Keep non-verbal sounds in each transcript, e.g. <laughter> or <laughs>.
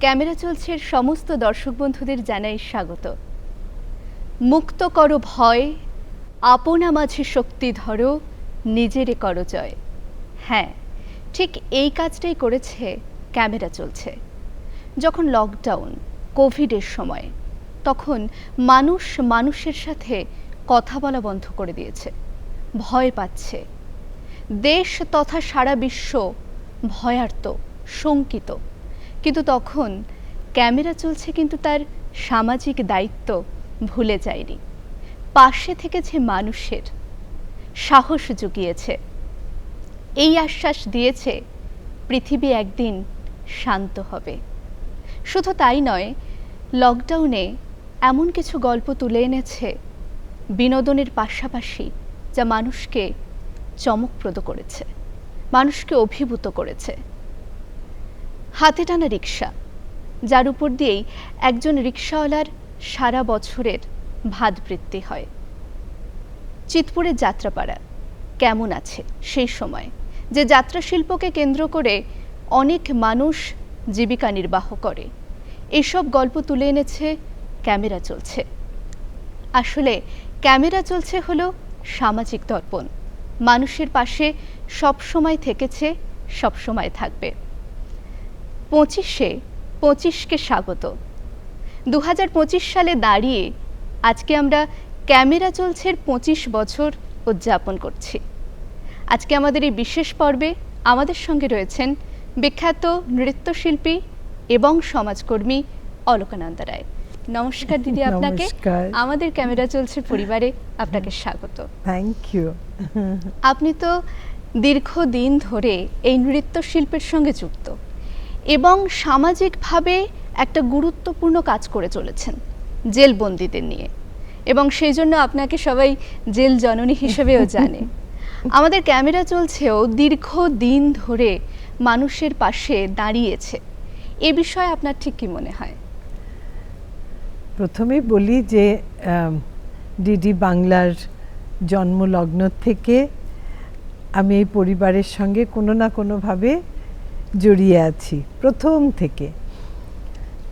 Camera চলছে সমস্ত দর্শক বন্ধুদের জানাই স্বাগত। মুক্ত করো ভয়, আপনা মাঝে শক্তি ধরো, নিজেরে করো জয়। হ্যাঁ ঠিক এই কাজটাই করেছে ক্যামেরা চলছে। যখন লকডাউন কোভিডের সময়, তখন মানুষ মানুষের সাথে কথা বলা বন্ধ করে দিয়েছে। ভয় পাচ্ছে। দেশ তথা সারা বিশ্ব ভয়ার্ত, শঙ্কিত। কিন্তু তখন ক্যামেরা চলছে কিন্তু তার সামাজিক দায়িত্ব ভুলে যায়নি। পাশে থেকেছে মানুষের সাহস জুগিয়েছে। এই আশ্বাস দিয়েছে, পৃথিবী একদিন শান্ত হবে। শুধু তাই নয়, লকডাউনে এমন কিছু গল্প তুলে এনেছে বিনোদনের পাশাপাশি যা মানুষকে চমকপ্রদ করেছে, মানুষকে অভিভূত করেছে। হাতে টানা রিক্সা যার উপর দিয়েই একজন রিক্সাওয়ালার সারা বছরের ভাত বৃত্তি হয়। চিতপুরের যাত্রাপাড়া কেমন আছে সেই সময়, যে যাত্রা শিল্পকে কেন্দ্র করে অনেক মানুষ জীবিকা নির্বাহ করে। এসব গল্প তুলে এনেছে ক্যামেরা চলছে। আসলে ক্যামেরা চলছে হলো সামাজিক দর্পণ। মানুষের পাশে সব সময় থেকেছে সব সময় থাকবে। পঁচিশে পঁচিশকে স্বাগত। দু হাজার পঁচিশ সালে দাঁড়িয়ে আজকে আমরা ক্যামেরা চলছের পঁচিশ বছর উদযাপন করছি। আজকে আমাদের এই বিশেষ পর্বে আমাদের সঙ্গে রয়েছেন বিখ্যাত নৃত্যশিল্পী এবং সমাজকর্মী অলকানন্দা রায়। নমস্কার দিদি আপনাকে। আমাদের ক্যামেরা চলছে পরিবারে আপনাকে স্বাগত। থ্যাংক ইউ আপনি তো দীর্ঘদিন ধরে এই নৃত্য শিল্পের সঙ্গে যুক্ত। এবং সামাজিকভাবে একটা গুরুত্বপূর্ণ কাজ করে চলেছেন জেলবন্দিদের নিয়ে। এবং সেই জন্য আপনাকে সবাই জেল জননী হিসেবেও জানে। <laughs> আমাদের ক্যামেরা চলছেও দীর্ঘদিন ধরে মানুষের পাশে দাঁড়িয়েছে। এ বিষয়ে আপনার ঠিক কি মনে হয়? প্রথমে বলি যে ডিডি বাংলার জন্মলগ্ন থেকে আমি এই পরিবারের সঙ্গে কোনো না কোনোভাবে জড়িয়ে আছি প্রথম থেকে।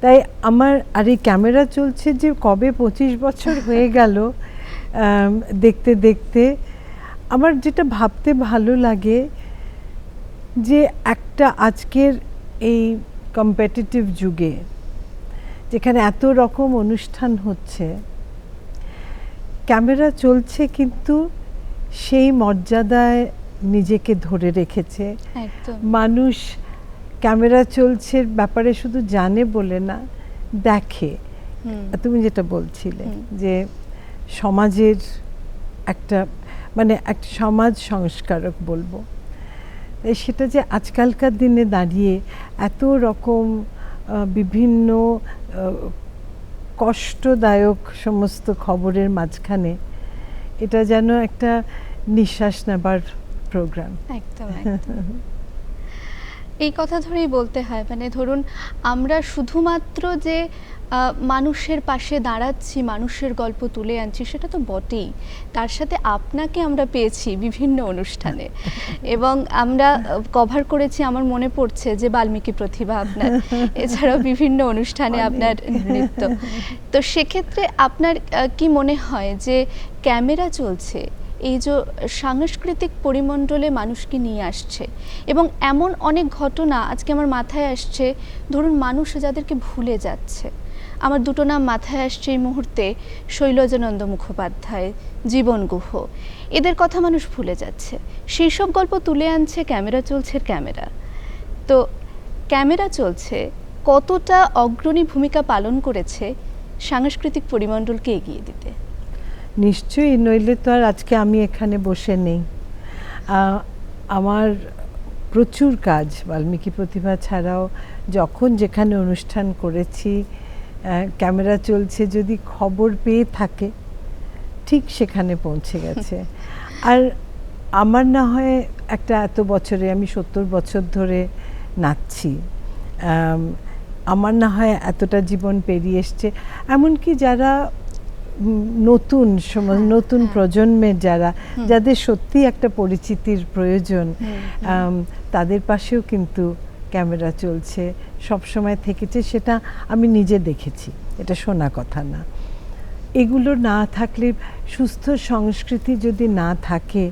তাই আমার আর এই ক্যামেরা চলছে যে কবে পঁচিশ বছর হয়ে <laughs> গেল দেখতে দেখতে আমার যেটা ভাবতে ভালো লাগে যে একটা আজকের এই কম্পিটিটিভ যুগে যেখানে এত রকম অনুষ্ঠান হচ্ছে ক্যামেরা চলছে কিন্তু সেই মর্যাদায় নিজেকে ধরে রেখেছে। মানুষ ক্যামেরা চলছে ব্যাপারে শুধু জানে বলে না দেখে। তুমি যেটা বলছিলে যে সমাজের একটা মানে একটা সমাজ সংস্কারক বলব। সেটা যে আজকালকার দিনে দাঁড়িয়ে এত রকম বিভিন্ন কষ্টদায়ক সমস্ত খবরের মাঝখানে এটা যেন একটা নিঃশ্বাস নেবার প্রোগ্রাম একদম। <laughs> এই কথা ধরেই বলতে হয় মানে ধরুন আমরা শুধুমাত্র যে মানুষের পাশে দাঁড়াচ্ছি মানুষের গল্প তুলে আনছি সেটা তো বটেই। তার সাথে আপনাকে আমরা পেয়েছি বিভিন্ন অনুষ্ঠানে। <laughs> এবং আমরা কভার করেছি আমার মনে পড়ছে যে বাল্মীকি প্রতিভা আপনার। <laughs> এছাড়াও বিভিন্ন অনুষ্ঠানে আপনার নৃত্য। তো সেক্ষেত্রে আপনার কি মনে হয় যে ক্যামেরা চলছে এই যে সাংস্কৃতিক পরিমণ্ডলে মানুষকে নিয়ে আসছে এবং এমন অনেক ঘটনা আজকে আমার মাথায় আসছে, ধরুন মানুষ যাদেরকে ভুলে যাচ্ছে। আমার দুটো নাম মাথায় আসছে এই মুহূর্তে, শৈলজানন্দ মুখোপাধ্যায়, জীবন গুহ। এদের কথা মানুষ ভুলে যাচ্ছে। সেই সব গল্প তুলে আনছে ক্যামেরা চলছে ক্যামেরা। তো ক্যামেরা চলছে, কতটা অগ্রণী ভূমিকা পালন করেছে সাংস্কৃতিক পরিমণ্ডলকে এগিয়ে দিতে? নিশ্চয়ই নইলে তো আর আজকে আমি এখানে বসে নেই। আমার প্রচুর কাজ বাল্মীকি প্রতিভা ছাড়াও যখন যেখানে অনুষ্ঠান করেছি ক্যামেরা চলছে যদি খবর পেয়ে থাকে ঠিক সেখানে পৌঁছে গেছে। <laughs> আর আমার না হয় একটা এত বছরে আমি সত্তর বছর ধরে নাচছি। আমার না হয় এতটা জীবন পেরিয়ে এসছে। এমনকি যারা নতুন সমাজ হ্যাঁ, নতুন হ্যাঁ। প্রজন্মের যারা যাদের সত্যি একটা পরিচিতির প্রয়োজন তাদের পাশেও কিন্তু ক্যামেরা চলছে সব সময় থেকেছে সেটা আমি নিজে দেখেছি এটা শোনা কথা না। এগুলো না থাকলে সুস্থ সংস্কৃতি যদি না থাকে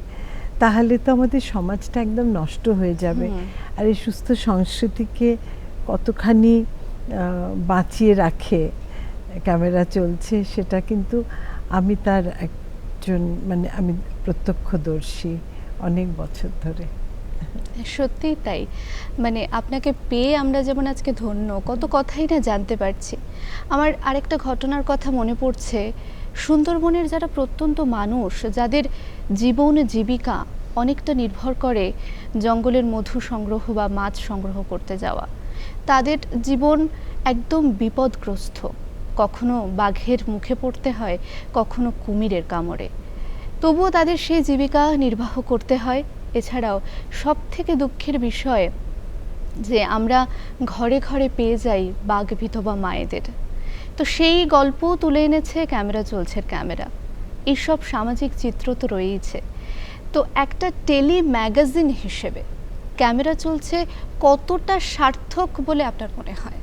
তাহলে তো আমাদের সমাজটা একদম নষ্ট হয়ে যাবে। আর এই সুস্থ সংস্কৃতিকে কতখানি বাঁচিয়ে রাখে ক্যামেরা চলছে, সেটা কিন্তু আমি তার একজন মানে আমি প্রত্যক্ষদর্শী অনেক বছর ধরে। সত্যিই তাই। মানে আপনাকে পেয়ে আমরা যেমন আজকে ধন্য, কত কথাই না জানতে পারছি। আমার আরেকটা ঘটনার কথা মনে পড়ছে, সুন্দরবনের যারা প্রত্যন্ত মানুষ, যাদের জীবন জীবিকা অনেকটা নির্ভর করে জঙ্গলের মধু সংগ্রহ বা মাছ সংগ্রহ করতে যাওয়া, তাদের জীবন একদম বিপদগ্রস্ত। কখনো বাঘের মুখে পড়তে হয়, কখনো কুমিরের কামড়ে। তবুও তাদের সেই জীবিকা নির্বাহ করতে হয়। এছাড়াও সব থেকে দুঃখের বিষয় যে আমরা ঘরে ঘরে পেয়ে যাই বাঘ, বিধবা মায়েদের। তো সেই গল্প তুলে এনেছে ক্যামেরা, চলছে ক্যামেরা। এইসব সামাজিক চিত্র তো রয়েইছে। তো একটা টেলি ম্যাগাজিন হিসেবে ক্যামেরা চলছে কতটা সার্থক বলে আপনার মনে হয়?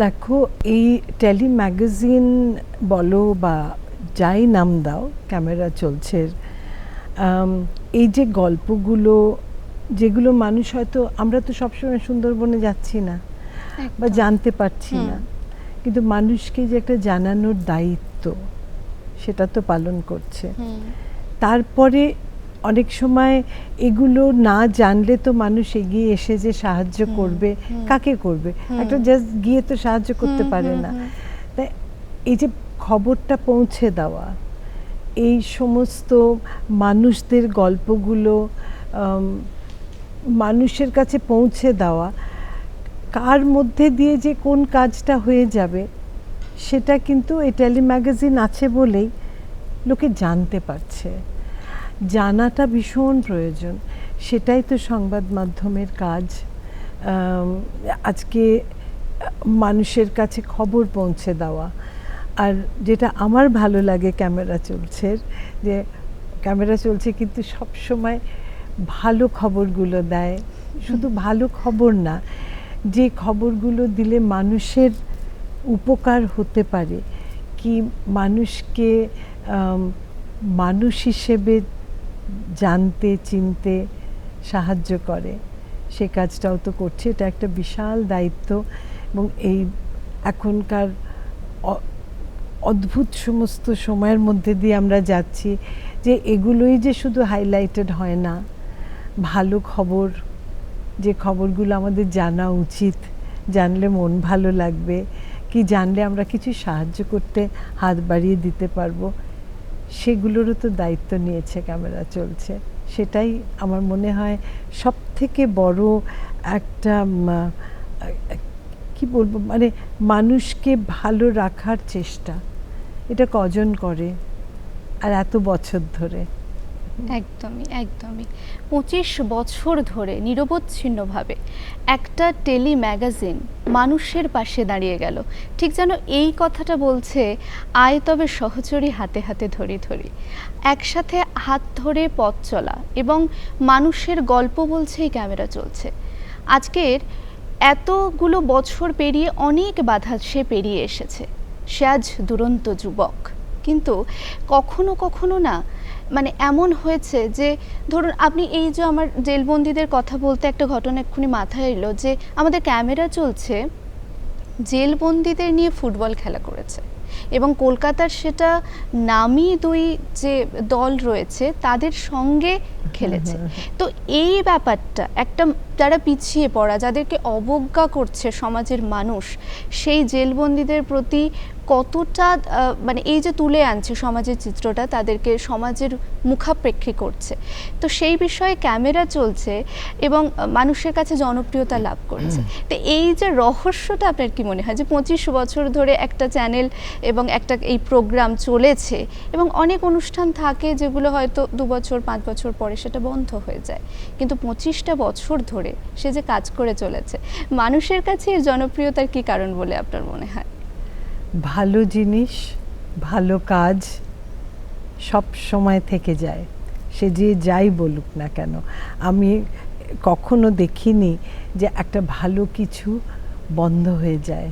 দেখো এই টেলি ম্যাগাজিন বলো বা যাই নাম দাও ক্যামেরা চলছে। এই যে গল্পগুলো যেগুলো মানুষ হয়তো আমরা তো সবসময় সুন্দরবনে যাচ্ছি না বা জানতে পারছি না। কিন্তু মানুষকে যে একটা জানানোর দায়িত্ব সেটা তো পালন করছে। তারপরে অনেক সময় এগুলো না জানলে তো মানুষ এগিয়ে এসে যে সাহায্য করবে কাকে করবে? একটা জাস্ট গিয়ে তো সাহায্য করতে পারে না। তাই এই যে খবরটা পৌঁছে দেওয়া এই সমস্ত মানুষদের গল্পগুলো মানুষের কাছে পৌঁছে দেওয়া কার মধ্যে দিয়ে যে কোন কাজটা হয়ে যাবে সেটা কিন্তু এই টেলি ম্যাগাজিন আছে বলেই লোকে জানতে পারছে। জানাটা ভীষণ প্রয়োজন। সেটাই তো সংবাদ মাধ্যমের কাজ। আজকে মানুষের কাছে খবর পৌঁছে দেওয়া। আর যেটা আমার ভালো লাগে ক্যামেরা চলছে যে ক্যামেরা চলছে কিন্তু সব সময় ভালো খবরগুলো দেয়। শুধু ভালো খবর না যে খবরগুলো দিলে মানুষের উপকার হতে পারে। কি মানুষকে মানুষ হিসেবে জানতে, চিনতে সাহায্য করে। সে কাজটাও তো করছে। এটা একটা বিশাল দায়িত্ব এবং এই এখনকার অদ্ভুত সমস্ত সময়ের মধ্যে দিয়ে আমরা যাচ্ছি যে এগুলোই যে শুধু হাইলাইটেড হয় না। ভালো খবর, যে খবরগুলো আমাদের জানা উচিত, জানলে মন ভালো লাগবে, কি জানলে আমরা কিছু সাহায্য করতে হাত বাড়িয়ে দিতে পারব। সেগুলোরও তো দায়িত্ব নিয়েছে ক্যামেরা চলছে। সেটাই আমার মনে হয় সব থেকে বড় একটা কি বলব মানে মানুষকে ভালো রাখার চেষ্টা। এটা কজন করে? আর এত বছর ধরে? একদমই একদমই। পঁচিশ বছর ধরে নিরবচ্ছিন্নভাবে একটা টেলি ম্যাগাজিন মানুষের পাশে দাঁড়িয়ে গেল। ঠিক যেন এই কথাটা বলছে, আয় তবে সহচরী হাতে হাতে ধরি ধরি। একসাথে হাত ধরে পথ চলা এবং মানুষের গল্প বলছেই ক্যামেরা চলছে। আজকের এতগুলো বছর পেরিয়ে অনেক বাধা সে পেরিয়ে এসেছে। সে আজ দুরন্ত যুবক। কিন্তু কখনো কখনো না মানে এমন হয়েছে যে ধরুন আপনি এই যে আমার জেলবন্দিদের কথা বলতে একটা ঘটনা এক্ষুনি মাথায় এলো যে আমাদের ক্যামেরা চলছে জেলবন্দিদের নিয়ে ফুটবল খেলা করেছে এবং কলকাতার সেটা নামি দুই যে দল রয়েছে তাদের সঙ্গে খেলেছে। <laughs> তো এই ব্যাপারটা একটা যারা পিছিয়ে পড়া যাদেরকে অবজ্ঞা করছে সমাজের মানুষ সেই জেলবন্দিদের প্রতি কতটা মানে এই যে তুলে আনছে সমাজের চিত্রটা তাদেরকে সমাজের মুখাপেক্ষী করছে। তো সেই বিষয়ে ক্যামেরা চলছে এবং মানুষের কাছে জনপ্রিয়তা লাভ করছে। তো এই যে রহস্যটা আপনার কি মনে হয় যে পঁচিশ বছর ধরে একটা চ্যানেল এবং একটা এই প্রোগ্রাম চলেছে এবং অনেক অনুষ্ঠান থাকে যেগুলো হয়তো দু বছর পাঁচ বছর পরে সেটা বন্ধ হয়ে যায় কিন্তু পঁচিশটা বছর ধরে সে যে কাজ করে চলেছে মানুষের কাছে এর জনপ্রিয়তার কি কারণ বলে আপনার মনে হয়? ভালো জিনিস, ভালো কাজ সব সময় থেকে যায়। সে যে যাই বলুক না কেন, আমি কখনো দেখিনি যে একটা ভালো কিছু বন্ধ হয়ে যায়।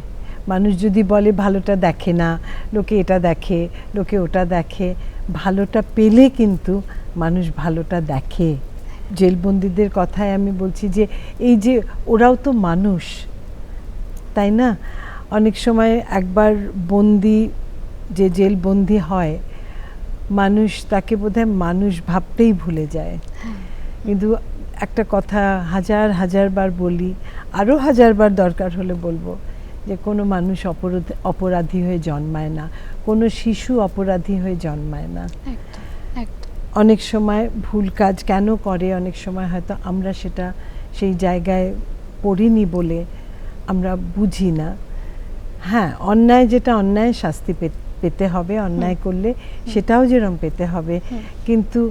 মানুষ যদি বলে, ভালোটা দেখে না, লোকে এটা দেখে, লোকে ওটা দেখে। ভালোটা পেলে কিন্তু মানুষ ভালোটা দেখে। জেলবন্দিদের কথায় আমি বলছি যে, এই যে ওরাও তো মানুষ, তাই না? অনেক সময় একবার বন্দি যে জেল বন্দি হয় মানুষ তাকে বোধহয় মানুষ ভাবতেই ভুলে যায়। কিন্তু একটা কথা হাজার হাজার বার বলি আরও হাজারবার দরকার হলে বলব যে কোনো মানুষ অপরাধ অপরাধী হয়ে জন্মায় না। কোনো শিশু অপরাধী হয়ে জন্মায় না। অনেক সময় ভুল কাজ কেন করে? অনেক সময় হয়তো আমরা সেটা সেই জায়গায় পড়িনি বলে আমরা বুঝি না। হ্যাঁ অন্যায় যেটা অন্যায় শাস্তি পে- পেতে হবে অন্যায় করলে সেটাও যেরকম পেতে হবে। কিন্তু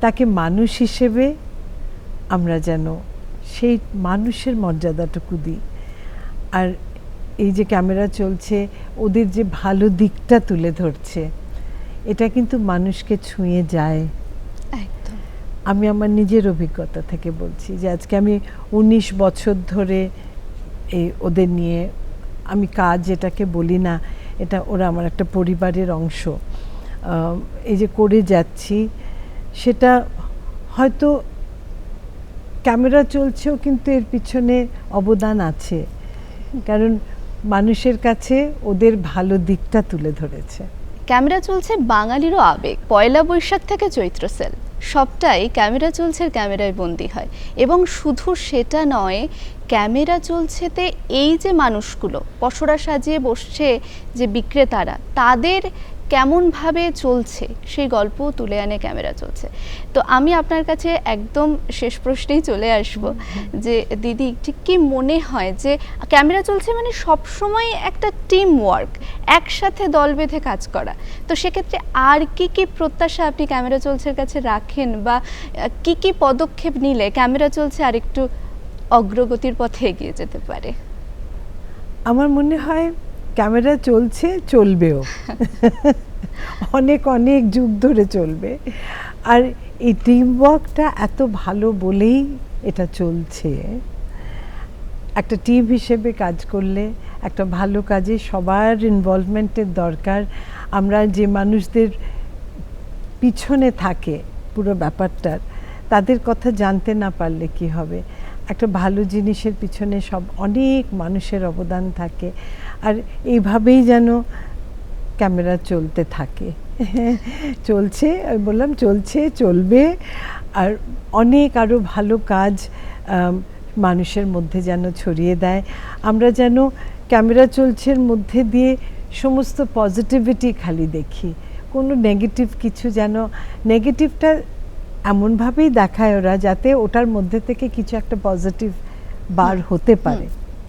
তাকে মানুষ হিসেবে আমরা যেন সেই মানুষের মর্যাদাটুকু দিই। আর এই যে ক্যামেরা চলছে ওদের যে ভালো দিকটা তুলে ধরছে এটা কিন্তু মানুষকে ছুঁয়ে যায়। আমি আমার নিজের অভিজ্ঞতা থেকে বলছি যে আজকে আমি উনিশ বছর ধরে এই ওদের নিয়ে আমি কাজ এটাকে বলি না, এটা ওরা আমার একটা পরিবারের অংশ। এই যে করে যাচ্ছি, সেটা হয়তো ক্যামেরা চলছেও কিন্তু এর পিছনে অবদান আছে। কারণ মানুষের কাছে ওদের ভালো দিকটা তুলে ধরেছে। ক্যামেরা চলছে বাঙালিরও আবেগ, পয়লা বৈশাখ থেকে চৈত্র সেল। সবটাই ক্যামেরা চলছে, ক্যামেরায় বন্দি হয়। এবং শুধু সেটা নয়, ক্যামেরা চলছেতে এই যে মানুষগুলো, পসরা সাজিয়ে বসছে যে বিক্রেতারা, তাদের কেমনভাবে চলছে সেই গল্প তুলে আনে ক্যামেরা চলছে। তো আমি আপনার কাছে একদম শেষ প্রশ্নেই চলে আসব যে, দিদি, ঠিক কি মনে হয় যে, ক্যামেরা চলছে মানে সবসময় একটা টিম ওয়ার্ক একসাথে দল বেঁধে কাজ করা। তো সেক্ষেত্রে আর কি কি প্রত্যাশা আপনি ক্যামেরা চলছের কাছে রাখেন বা, কি কি পদক্ষেপ নিলে ক্যামেরা চলছে আরেকটু অগ্রগতির পথে এগিয়ে যেতে পারে? আমার মনে হয় ক্যামেরা চলছে, চলবেও। অনেক অনেক যুগ ধরে চলবে। আর এই টিম ওয়ার্কটা এত ভালো বলেই এটা চলছে। একটা টিম হিসেবে কাজ করলে একটা ভালো কাজে সবার ইনভলভমেন্টের দরকার। আমরা যে মানুষদের পিছনে থাকে পুরো ব্যাপারটার, তাদের কথা জানতে না পারলে কি হবে? একটা ভালো জিনিসের পিছনে সব অনেক মানুষের অবদান থাকে। আর এইভাবেই যেন ক্যামেরা চলতে থাকে। চলছে, আমি বললাম চলছে, চলবে। আর অনেক আরও ভালো কাজ মানুষের মধ্যে যেন ছড়িয়ে দেয়। আমরা যেন ক্যামেরা চলছের মধ্যে দিয়ে সমস্ত পজিটিভিটি খালি দেখি। কোনো নেগেটিভ কিছু যেন, নেগেটিভটা এমনভাবেই দেখায় ওরা যাতে ওটার মধ্যে থেকে কিছু একটা পজিটিভ বার হতে পারে।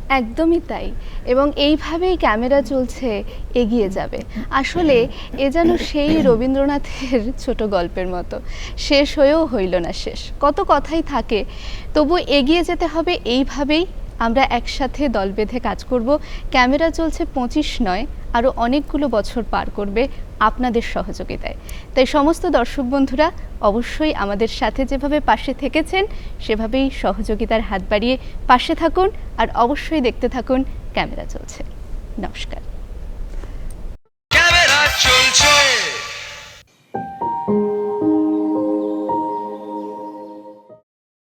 একদমই তাই। এবং এইভাবেই ক্যামেরা চলছে, এগিয়ে যাবে। আসলে এ যেন সেই রবীন্দ্রনাথের ছোট গল্পের মতো। শেষ হয়েও হইল না শেষ। কত কথাই থাকে, তবু এগিয়ে যেতে হবে এইভাবেই আমরা একসাথে দল বেঁধে কাজ করব। ক্যামেরা চলছে পঁচিশ নয়, আরও অনেকগুলো বছর পার করবে আপনাদের সহযোগিতায়। তাই সমস্ত দর্শক বন্ধুরা, অবশ্যই আমাদের সাথে যেভাবে পাশে থেকেছেন, সেভাবেই সহযোগিতার হাত বাড়িয়ে পাশে থাকুন আর অবশ্যই দেখতে থাকুন ক্যামেরা চলছে। নমস্কার। চলছে।